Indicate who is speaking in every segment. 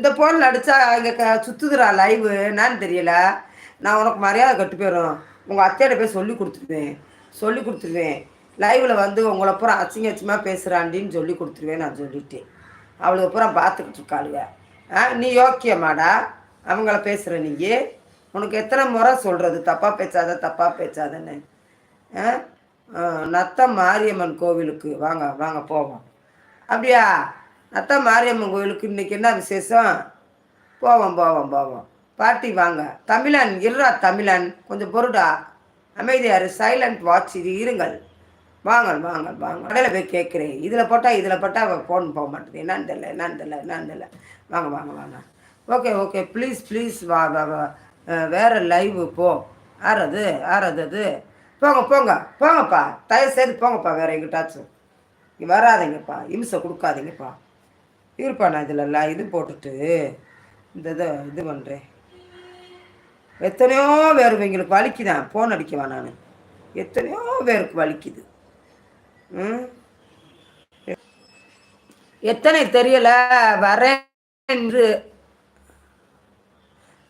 Speaker 1: இந்த போனில் அடித்தா இங்கே க சுற்றுதுரா லைவு என்னன்னு தெரியல. நான் உனக்கு மரியாதை கட்டு போயிடும் உங்கள் அத்தையிட போய் சொல்லி கொடுத்துருவேன். சொல்லி கொடுத்துருவேன். லைவில் வந்து உங்களை பூரா அச்சிங்க அச்சமாக பேசுகிறாண்டின்னு சொல்லி கொடுத்துருவேன் நான் சொல்லிட்டேன். அவளுக்கு பூரா பார்த்துக்கிட்டு இருக்காளுங்க ஆ நீ யோக்கியமாடா அவங்கள பேசுகிற நீங்கள் உனக்கு எத்தனை முறை சொல்கிறது தப்பாக பேசாத தப்பாக பேசாதன்னு. ஆ நத்த மாரியம்மன் கோவிலுக்கு. வாங்க வாங்க போவோம். அப்படியா? அத்தான் மாரியம்மன் கோவிலுக்கு இன்றைக்கி என்ன விசேஷம்? போவோம் போவோம் போவோம். பாட்டி வாங்க. தமிழன் இருடா தமிழன். கொஞ்சம் பொருடா. அமைதியார் சைலண்ட் வாட்ச் இது இருங்கள். வாங்க வாங்க வாங்க. கடையில் போய் கேட்குறேன். இதில் போட்டால் இதில் போட்டால் அவள் ஃபோன் போக மாட்டேது. என்னன்னு தெரியல என்னன்னு தெரியல என்னன்னு தெரியல. வாங்க வாங்க வாங்க. ஓகே ஓகே ப்ளீஸ் ப்ளீஸ் வா வா வேறு லைவு போ. ஆறது ஆறது அது. போங்க போங்க போங்கப்பா. தயவு செய்து போங்கப்பா வேறு எங்கிட்டாச்சும். வராதிங்கப்பா. இம்சை கொடுக்காதீங்கப்பா. இருப்பா நான் இதில் இது போட்டுட்டு இந்த இதை இது பண்ணுறேன் எத்தனையோ பேர் இவங்களுக்கு வலிக்குதான். ஃபோன் அடிக்கவா நான்? எத்தனையோ பேருக்கு வலிக்குது. ம்? எத்தனை தெரியல வரேன் என்று.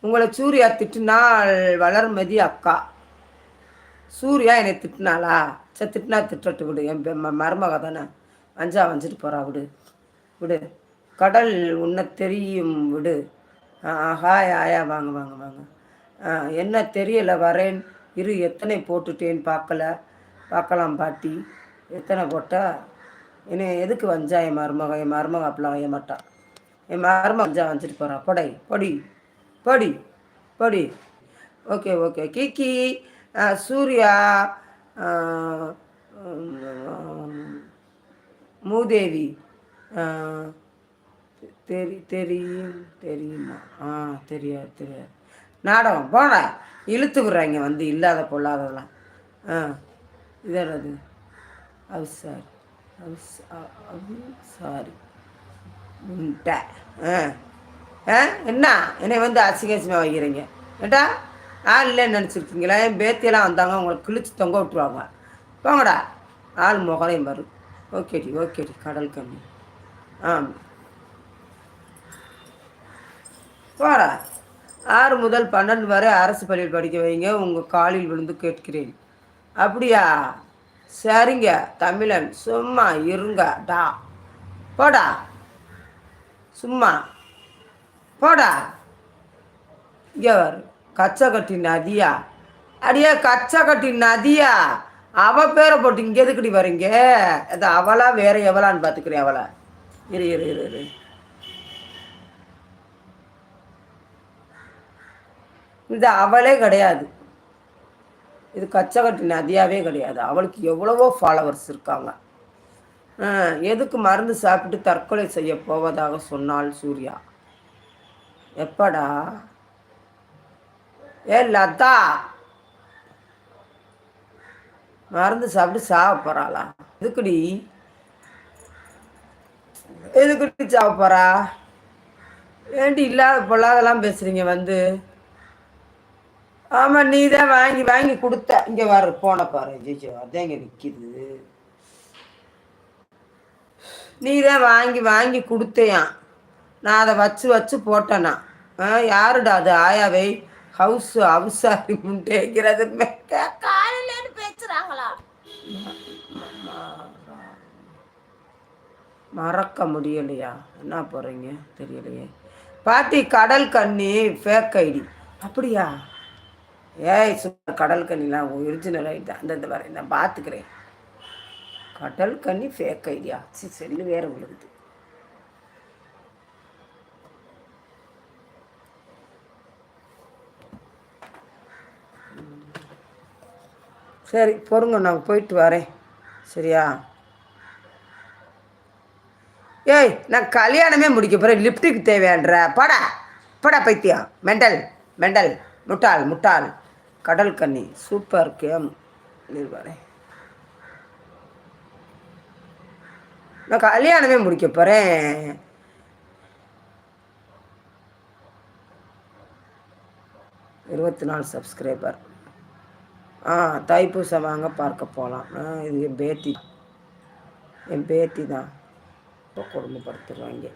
Speaker 1: உங்களை சூர்யா திட்டினால் வளர்மதி அக்கா. சூர்யா என்னை திட்டினாளா? சரி திட்டினா திட்டட்டு விடு. என் மருமக தானே வஞ்சா வஞ்சிட்டு போகிறா விடு. விடு. கடல் உன்னை தெரியும் விடு. ஹாய் ஆயா வாங்க வாங்க வாங்க. என்ன தெரியலை வரேன். இரு எத்தனை போட்டுட்டேன்னு பார்க்கல. பார்க்கலாம் பாட்டி. எத்தனை போட்டால் என்ன எதுக்கு வஞ்சா என் மருமக? என் மருமக அப்படிலாம் வைய மாட்டான் என் மருமக வஞ்சா வந்துட்டு போகிறான் படை படி படி படி. Okay okay. கிக்கி சூர்யா மூதேவி தெரி தெரியும் தெரியுமா? ஆ தெரியாது தெரியாது. நாடகம் போட. இழுத்து விடுறாங்க வந்து இல்லாத பொல்லாததெல்லாம். ஆ இதெல்லாம் அவு சாரி அது சாரி ஆ ஆ என்ன? என்னை வந்து அசிங்கசியமாக வைக்கிறீங்க. ஏட்டா ஆள் இல்லைன்னு நினச்சிருக்கீங்களா? என் பேத்தியெல்லாம் வந்தாங்க உங்களை கிழிச்சு தொங்க விட்டுருவாங்க. போங்கடா. ஆள் முகரையும் பாரு. ஓகேடி ஓகேடி. கடல் கம்மி ஆ போடா ஆறு முதல் பன்னெண்டு வரை அரசு பள்ளியில் படிக்க வைங்க உங்கள் காலில் விழுந்து கேட்கிறேன். அப்படியா? சரிங்க தமிழன் சும்மா இருங்க டா. போடா. சும்மா. போடா. இங்கே வரு கச்சக்கட்டி நதியா? அடியே கச்சக்கட்டி நதியா? அவ பேரை போட்டு இங்கே எதுக்கடி வரீங்க அது அவளா வேற எவளான்னு பார்த்துக்கிறேன் அவளை. இரு இரு இரு இரு. இது அவளே கிடையாது. இது கச்சகட்டு நதியாவே கிடையாது. அவளுக்கு எவ்வளவோ ஃபாலோவர்ஸ் இருக்காங்க. எதுக்கு மருந்து சாப்பிட்டு தற்கொலை செய்ய போவதாக சொன்னால் சூர்யா. எப்படா? ஏ லதா! மருந்து சாப்பிட்டு சாவ போறாளா? எதுக்குடி? எதுக்குடி சாவ போறா? ஏண்டி இல்லாத பொல்லாதெல்லாம் பேசுறீங்க வந்து? ஆமாம் நீ தான் வாங்கி வாங்கி கொடுத்த. இங்கே வர போன பாரு. ஜிஜோ அதான் இங்கே நிக்குது. நீ தான் வாங்கி வாங்கி கொடுத்தையான் நான் அதை வச்சு வச்சு போட்டேனா. யாருடா அது? ஆயாவை ஹவுஸ் ஹவுஸாரி முண்டேங்கிறது. காலையிலேன்னு பேசுகிறாங்களா மறக்க முடியலையா? என்ன போகிறீங்க தெரியலையே. பாட்டி கடல் கண்ணி ஃபேக் ஐடி அப்படியா? ஏய் சும்மா கடல் கண்ணிலாம் ஒரிஜினல் ஐடியா அந்தந்த வரை நான் பார்த்துக்கிறேன் கடல் கண்ணி ஃபேக் ஐடியா சரி செல்லு வேறு விழுகுது சரி பொறுங்க நான் போயிட்டு வரேன். சரியா? ஏய் நான் கல்யாணமே முடிக்க போகிறேன் லிப்டிக் தேவையான்ற? படா. படா பைத்தியம். Mental mental. முட்டாள் முட்டாள். கடல் கன்னி சூப்பர் கேம். வரேன் நான் கல்யாணமே முடிக்க போகிறேன் இருபத்தி நாலு சப்ஸ்கிரைபர் ஆ தைப்பூசம் வாங்க பார்க்க போகலாம் இது என் பேத்தி. என் பேத்தி தான். இப்போ கொடுமைப்படுத்துருவாங்க